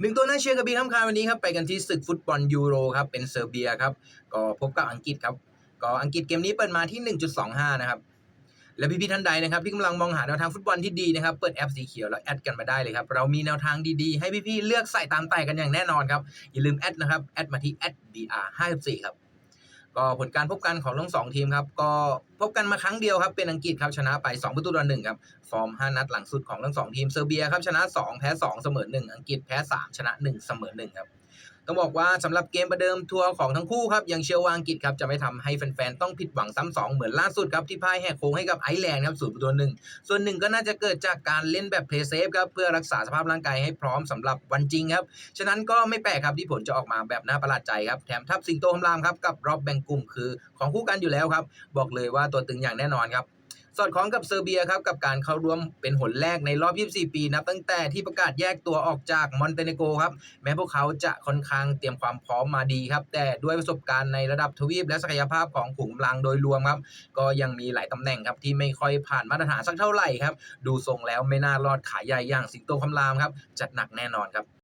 หนึ่งตัวน่าเชียร์กับบีคำคาวันนี้ครับไปกันที่ศึกฟุตบอลยูโรครับเป็นเซอร์เบียครับก็พบกับอังกฤษครับก็อังกฤษเกมนี้เปิดมาที่ 1.25 นะครับและพี่ๆท่านใดนะครับที่กำลังมองหาแนวทางฟุตบอลที่ดีนะครับเปิดแอปสีเขียวแล้วแอดกันมาได้เลยครับเรามีแนวทางดีๆ ให้พี่ๆเลือกใส่ตามใจกันอย่างแน่นอนครับอย่าลืมแอดนะครับแอดมาที่ @br54 ครับ ก็ผลการพบกันของทั้งสองทีมครับ ก็พบกันมาครั้งเดียวครับเป็นอังกฤษครับชนะไป 2 ประตูต่อหนึ่งครับ ฟอร์ม 5 นัดหลังสุดของทั้งสองทีมเซอร์เบียครับชนะ 2 แพ้ 2 เสมอ 1 อังกฤษแพ้ 3 ชนะ 1 เสมอ 1 ครับ ต้องบอกว่าสำหรับเกมประเดิมทัวร์ของทั้งคู่ครับยังเชื่อว่าอังกฤษครับจะไม่ทำให้แฟนๆต้องผิดหวังซ้ำสองเหมือนล่าสุดครับที่พ่ายแหกโค้งให้กับไอร์แลนด์ครับศูนย์ประตูหนึ่งส่วนหนึ่งก็น่าจะเกิดจากการเล่นแบบเพลย์เซฟครับเพื่อรักษาสภาพร่างกายให้พร้อมสำหรับวันจริงครับฉะนั้นก็ไม่แปลกครับที่ผลจะออกมาแบบน่าประหลาดใจครับแถมทัพสิงโตคำรามครับกับรอบแบ่งกลุ่มคือของคู่กันอยู่แล้วครับบอกเลยว่าตัวตึงอย่างแน่นอนครับ สอดคล้องกับเซอร์เบียครับกับการเข้าร่วมเป็นหนแรกในรอบ 24 ปีนับตั้งแต่ที่ประกาศแยกตัวออกจากมอนเตเนโกครับแม้พวกเขาจะค่อนข้างเตรียมความพร้อมมาดีครับ แต่ด้วยประสบการณ์ในระดับทวีป และศักยภาพของขุมกำลังโดยรวมครับ ก็ยังมีหลายตำแหน่งครับที่ไม่ค่อยผ่านมาตรฐานสักเท่าไหร่ครับดูทรงแล้วไม่น่ารอดขายใหญ่อย่างสิงโตคำรามครับจัดหนักแน่นอนครับ